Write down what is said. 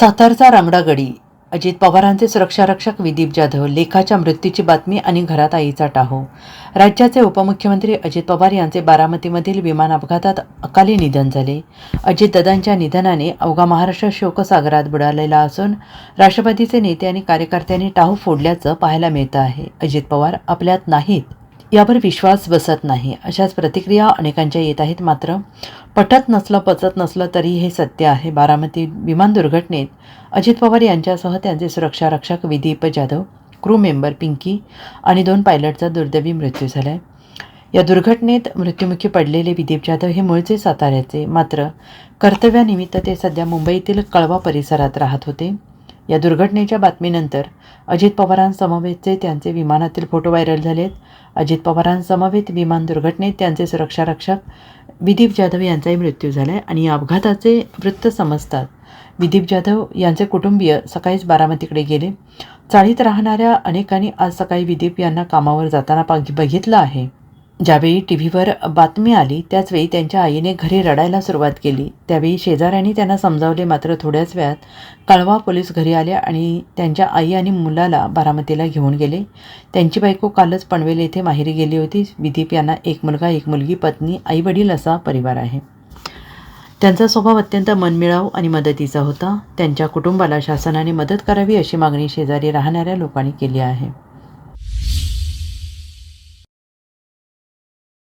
सातारचा रामडागडी अजित पवारांचे सुरक्षारक्षक विदीप जाधव लेखाच्या मृत्यूची बातमी आणि घरात आईचा टाहो. राज्याचे उपमुख्यमंत्री अजित पवार यांचे बारामतीमधील विमान अपघातात अकाली निधन झाले. अजितदादांच्या निधनाने अवघा महाराष्ट्र शोकसागरात बुडालेला असून राष्ट्रवादीचे नेते आणि कार्यकर्त्यांनी टाहू फोडल्याचं पाहायला मिळतं आहे. अजित पवार आपल्यात नाहीत. यावर विश्वास बसत नाही. अशाच प्रतिक्रिया अनेकांच्या येत आहेत. मात्र पटत नसलं पचत नसलं तरी हे सत्य आहे. बारामती विमान दुर्घटनेत अजित पवार यांच्यासह त्यांचे सुरक्षा रक्षक Vidip Jadhav crew member Pinky आणि दोन पायलटचा दुर्दैवी मृत्यू झाला आहे या दुर्घटनेत मृत्युमुखी पडलेले विदीप जाधव हे मूळचे साताऱ्याचे. मात्र कर्तव्यानिमित्त ते सध्या मुंबईतील कळवा परिसरात राहत होते. या दुर्घटनेच्या बातमीनंतर अजित पवारांसमवेतचे त्यांचे विमानातील फोटो व्हायरल झालेत. अजित पवारांसमवेत विमान दुर्घटनेत त्यांचे सुरक्षारक्षक विदीप जाधव यांचाही मृत्यू झाला आहे आणि या अपघाताचे वृत्त समजतात. विदीप जाधव यांचे कुटुंबीय सकाळीच बारामतीकडे गेले. चाळीत राहणाऱ्या अनेकांनी आज सकाळी विदीप यांना कामावर जाताना पाग बघितलं आहे. ज्यावेळी टी व्हीवर बातमी आली त्याचवेळी त्यांच्या आईने घरी रडायला सुरुवात केली. त्यावेळी शेजाऱ्यांनी त्यांना समजावले मात्र थोड्याच वेळात कळवा पोलीस घरी आले आणि त्यांच्या आई आणि मुलाला बारामतीला घेऊन गेले. त्यांची बायको कालच पनवेल येथे माहेरी गेली होती. विदीप यांना एक मुलगा एक मुलगी पत्नी आई वडील असा परिवार आहे. त्यांचा स्वभाव अत्यंत मनमिळाव आणि मदतीचा होता. त्यांच्या कुटुंबाला शासनाने मदत करावी अशी मागणी शेजारी राहणाऱ्या लोकांनी केली आहे.